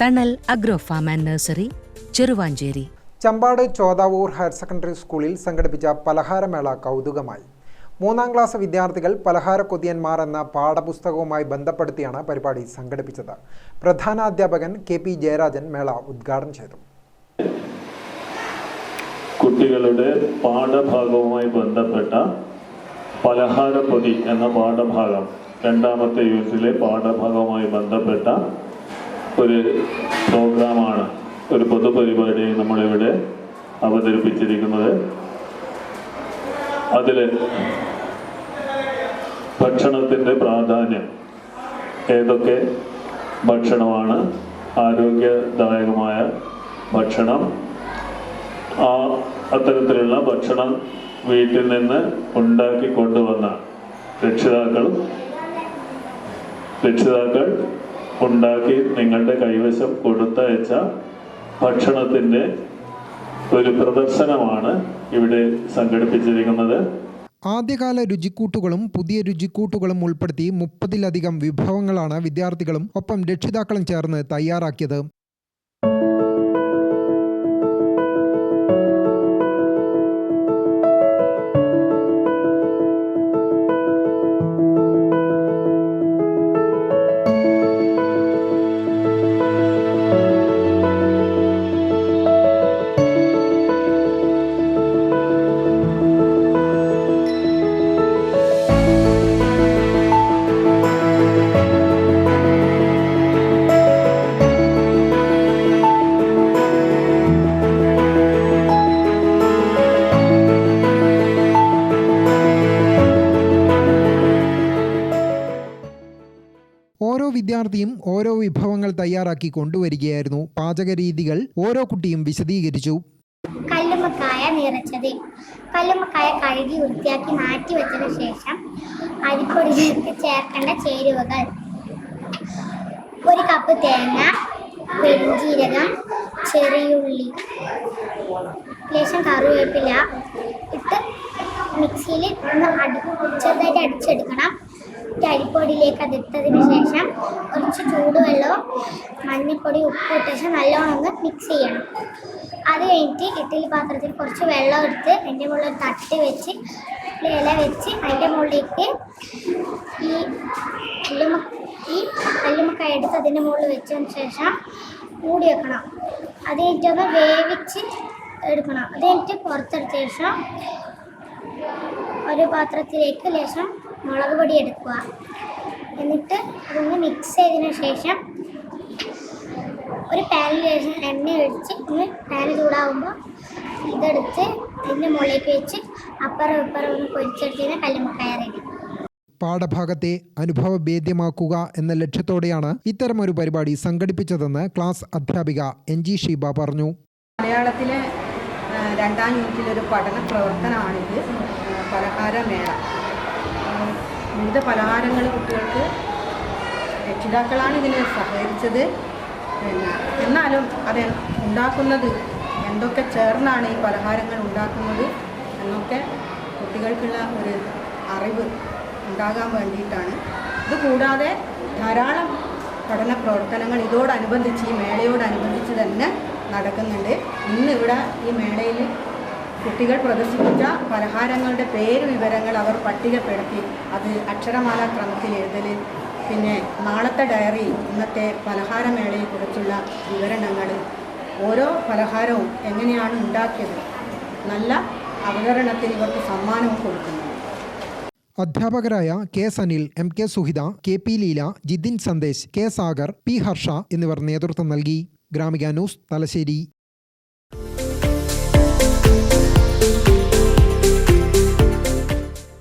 Thanal agro farm and nursery Cheruvancheri. Chambad Chodavoor higher secondary സ്കൂളിൽ സംഘടിപ്പിച്ച പലഹാരമേള കൗതുകമായി. മൂന്നാം class വിദ്യാർത്ഥികൾ പലഹാര കൊതിയന്മാർ എന്ന പാഠപുസ്തകവുമായി ബന്ധപ്പെടുത്തിയാണ് പരിപാടി സംഘടിപ്പിച്ചത്. പ്രധാനാധ്യാപകൻ കെ പി ജയരാജൻ മേള ഉദ്ഘാടനം ചെയ്തു. കുട്ടികളുടെ പാഠഭാഗവുമായി ബന്ധപ്പെട്ട പലഹാരപ്പൊതി എന്ന പാഠഭാഗം രണ്ടാമത്തെ യൂണിറ്റിലെ പാഠഭാഗവുമായി ബന്ധപ്പെട്ട ഒരു പ്രോഗ്രാമാണ് ഒരു പൊതുപരിപാടി നമ്മളിവിടെ അവതരിപ്പിച്ചിരിക്കുന്നത്. അതിൽ ഭക്ഷണത്തിന്റെ പ്രാധാന്യം ഏതൊക്കെ? ഭക്ഷണമാണ് ആരോഗ്യദായകമായ ഭക്ഷണം. ആ അത്തരത്തിലുള്ള ഭക്ഷണം വീട്ടിൽ നിന്ന് ഉണ്ടാക്കി കൊണ്ടുവന്ന രക്ഷിതാക്കൾ രക്ഷിതാക്കൾ ഉണ്ടാക്കി നിങ്ങളുടെ കൈവശം കൊടുത്തയച്ച ഭക്ഷണത്തിന്റെ ഒരു പ്രദർശനമാണ് ഇവിടെ സംഘടിപ്പിച്ചിരിക്കുന്നത്. ആദ്യകാല രുചിക്കൂട്ടുകളും പുതിയ രുചിക്കൂട്ടുകളും ഉൾപ്പെടുത്തി മുപ്പതിലധികം വിഭവങ്ങളാണ് വിദ്യാർത്ഥികളും ഒപ്പം രക്ഷിതാക്കളും ചേർന്ന് തയ്യാറാക്കിയത്. വിദ്യാർത്ഥിയും ഓരോ വിഭവങ്ങൾ തയ്യാറാക്കി കൊണ്ടുവരികയായിരുന്നു. പാചക രീതികൾ ഓരോ കുട്ടിയും വിശദീകരിച്ചു. കല്ലുമ്മക്കായ നിറച്ചത്. കല്ലുമ്മക്കായ കഴുകി വൃത്തിയാക്കി മാറ്റി വെച്ചതിന് ശേഷം അരിപ്പൊടിയിലേക്ക് ചേർക്കേണ്ട ചേരുവകൾ. ഒരു കപ്പ് തേങ്ങ പെരുംജീരകം ചെറിയുള്ളി ലേശം കറിവേപ്പില ഇട്ട് മിക്സിയിൽ ഒന്ന് അടി ചെറുതായിട്ട് അടിച്ചെടുക്കണം. ഈ അരിപ്പൊടിയിലേക്ക് അത് ഇട്ടതിന് ശേഷം കുറച്ച് ചൂടുവെള്ളവും മഞ്ഞൾപ്പൊടി ഉപ്പ് ഇട്ട ശേഷം നല്ലോണം ഒന്ന് മിക്സ് ചെയ്യണം. അത് കഴിഞ്ഞിട്ട് ഇഡ്ഡലി പാത്രത്തിൽ കുറച്ച് വെള്ളം എടുത്ത് അതിന്റെ മുകളിൽ തട്ടി തട്ട് വെച്ച് ഇല വെച്ച് അതിന്റെ മുകളിലേക്ക് ഈ കല്ലുമ ഈ അല്ലുമക്കായ എടുത്ത് അതിന്റെ മുകളിൽ വെച്ചതിന് ശേഷം മൂടി വെക്കണം. അത് കഴിഞ്ഞിട്ടൊന്ന് വേവിച്ച് എടുക്കണം. അത് കഴിഞ്ഞിട്ട് പുറത്തെടുത്ത ശേഷം ഒരു പാത്രത്തിലേക്ക് ലേശം മുളക് പൊടി എടുക്കുക. എന്നിട്ട് അതൊന്ന് മിക്സ് ചെയ്തതിന് ശേഷം ഒരു പാനിൽ എണ്ണ ഒഴിച്ച് ഒന്ന് പാന് ചൂടാകുമ്പോൾ ഇതെടുത്ത് അതിന്റെ മുകളിലേക്ക് വെച്ച് അപ്പുറം ഇപ്പുറം ഒന്ന് പൊരിച്ചെടുത്തിന് കല്ലുമ്മക്കായ റെഡി പാഠഭാഗത്തെ അനുഭവഭേദ്യമാക്കുക എന്ന ലക്ഷ്യത്തോടെയാണ് ഇത്തരമൊരു പരിപാടി സംഘടിപ്പിച്ചതെന്ന് ക്ലാസ് അധ്യാപിക എൻ ജി ഷീബ പറഞ്ഞു. മലയാളത്തിലെ രണ്ടാം യൂണിറ്റിലൊരു പഠന പ്രവർത്തനമാണിത്. പലഹാര പലഹാരമേള വിവിധ പലഹാരങ്ങൾ കുട്ടികൾക്ക് രക്ഷിതാക്കളാണ് ഇതിന് സഹകരിച്ചത്. പിന്നെ എന്നാലും അത് ഉണ്ടാക്കുന്നത് എന്തൊക്കെ ചേർന്നാണ് ഈ പലഹാരങ്ങൾ ഉണ്ടാക്കുന്നത് എന്നൊക്കെ കുട്ടികൾക്കുള്ള ഒരു അറിവ് ഉണ്ടാകാൻ വേണ്ടിയിട്ടാണ്. ഇത് കൂടാതെ ധാരാളം പഠന പ്രവർത്തനങ്ങൾ ഇതോടനുബന്ധിച്ച് ഈ മേളയോടനുബന്ധിച്ച് തന്നെ നടക്കുന്നുണ്ട്. ഇന്നിവിടെ ഈ മേളയിൽ കുട്ടികൾ പ്രദർശിപ്പിച്ച പലഹാരങ്ങളുടെ പേര് വിവരങ്ങൾ അവർ പട്ടികപ്പെടുത്തി. അത് അക്ഷരമാല ക്രമത്തിൽ എഴുതൽ പിന്നെ നാളത്തെ ഡയറി ഇന്നത്തെ പലഹാരമേളയെക്കുറിച്ചുള്ള വിവരണങ്ങൾ. ഓരോ പലഹാരവും എങ്ങനെയാണ് ഉണ്ടാക്കിയത്? നല്ല അവതരണത്തിന് ഇവർക്ക് സമ്മാനവും കൊടുക്കുന്നു. അധ്യാപകരായ K Sanil M K Suhita K P Leela Jithin Sandesh K Sagar P Harsha എന്നിവർ നേതൃത്വം നൽകി. Gramika news Thalassery.